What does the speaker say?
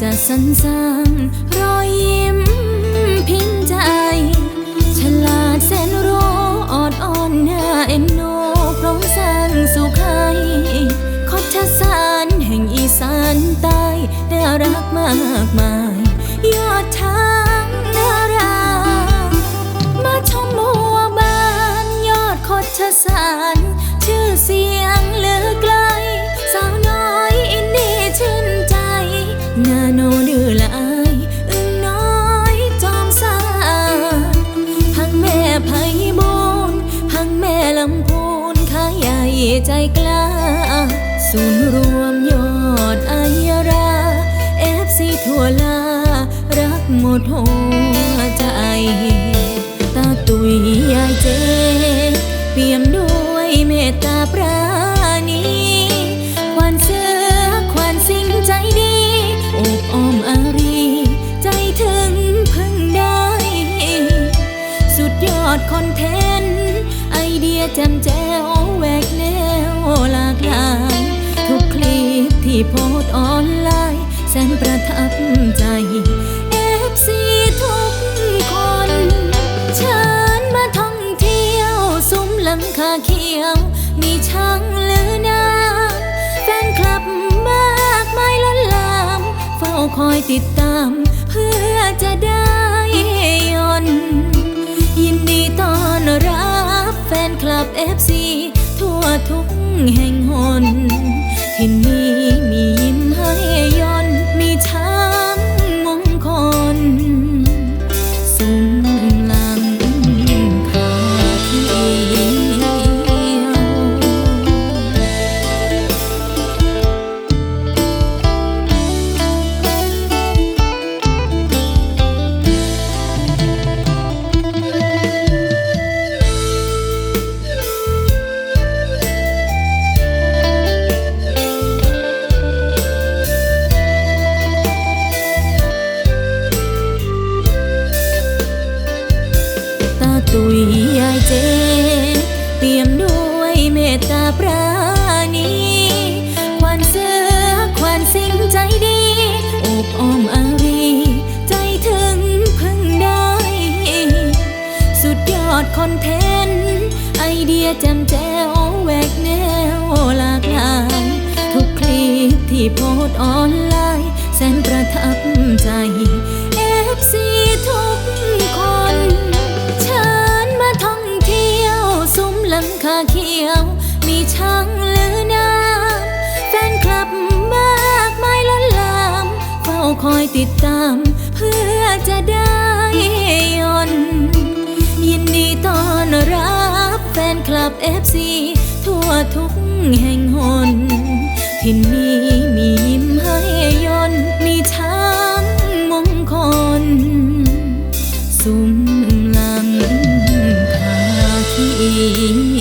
จะสรรสร้างรอยยิ้มพิงใจ ฉลาดแสนรู้ออดอ่อนน่าเอ็นโนพร้อมสร้างสุขให้คดชสารแห่งอีสานใต้ได้รักมากมาย ใจกล้า ศูนย์รวมยอดอายราเอฟซีทั่วลา รักหมดหัวใจ ตาตุยยายเจ เปี่ยมด้วยเมตตาปราณีควันเสือควันสิ่งใจดีโอบอ้อมอารี ใจถึงพึ่งได้ สุดยอดคอนเทนต์ ไอเดียแจ่มแจ้ว แวกแนวหลากหลาย ทุกคลิปที่โพสออนไลน์แสนประทับใจเอฟซีทุกคนเชิญมาท่องเที่ยว ซุ้มหลังคาเขียว มีช้างหรือนาแฟนคลับมากมายล้นหลาม เฝ้าคอยติดตาม เพื่อจะได้ยนยินดีต้อนรับแฟนคลับ FC ทุกแห่ ตุยยายเจเปี่ยมด้วยเมตตาปราณีควันเสือควันสิ่งใจดีอบอ้อมอารี ใจถึงพึ่งได้ สุดยอดคอนเทนต์ ไอเดียแจ่มแจ้วแหวกแนวหลากหลาย ทุกคลิปที่โพสออนไลน์ แสนประทับใจ ช่างหลือนาำแฟนคลับมากมายล้นลามเฝ้าคอยติดตาม เพื่อจะได้ยนยินดีต้อนรับแฟนคลับเอฟซีทั่วทุกแห่งหนที่นี้มียิ้มให้ยนมีช้างมงคลสุ่มลังคาที่